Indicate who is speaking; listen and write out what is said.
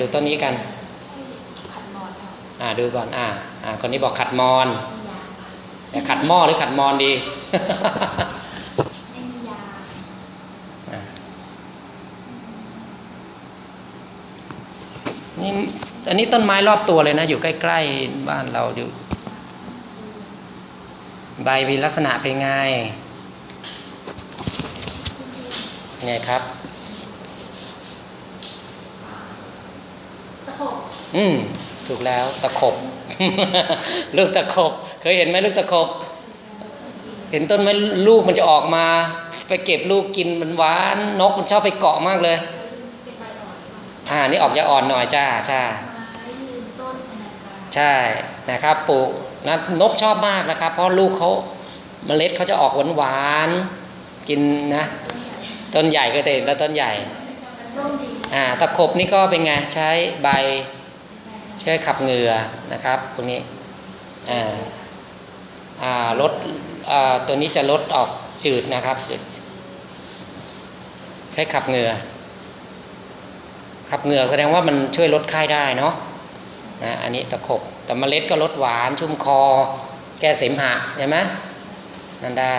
Speaker 1: ดูต้นนี้กัน
Speaker 2: ขัดนอนค่ะ
Speaker 1: อ่าดูก่อนอ่าอ่าคนนี้บอกขัดมอน
Speaker 2: มียา
Speaker 1: แต่ขัดหม้อหรือขัดมอนดี
Speaker 2: ไม่มียา
Speaker 1: อะนี่อันนี้ต้นไม้รอบตัวเลยนะ อยู่ใกล้ๆบ้านเราอยู่ ใบมีลักษณะเป็นไงไงครับ
Speaker 2: ตะ ขบ
Speaker 1: อืมถูกแล้วตะขบลูกตะขบ เคยเห็นไหมลูกตะขบ เห็นต้นไม้ลูกมันจะออกมา ไปเก็บลูกกินมันหวานนกมันชอบไปเกาะมากเลย
Speaker 2: เป็นใบอ่อนหรือเปล่า
Speaker 1: อ่านี่ออกจะอ่อนหน่อยจ้าจ้า
Speaker 2: ไม้ยืนต้นอนันตา
Speaker 1: ใช่นะครับปลูกนะนกชอบมากนะครับ เพราะลูกเขาเมล็ดเขาจะออกหวานหวานๆกินนะ
Speaker 2: ต้นใหญ่
Speaker 1: ต้นใหญ่ก็จะเห็นแล้วต้นใหญ่
Speaker 2: ร่มดี
Speaker 1: อ่าตะขบนี่ก็เป็นไงใช้ใบใช้ขับเหงื่อนะครับตรงนี้อ่าอ่าลดอ่าตัวนี้จะลดออกจืดนะครับใช้ขับเหงื่อขับเหงื่อแสดงว่ามันช่วยลดไข้ได้เนาะนะอันนี้ตะขบแต่เมล็ดก็ลดหวานชุ่มคอ แก้เสมหะใช่ไหมนั่นได้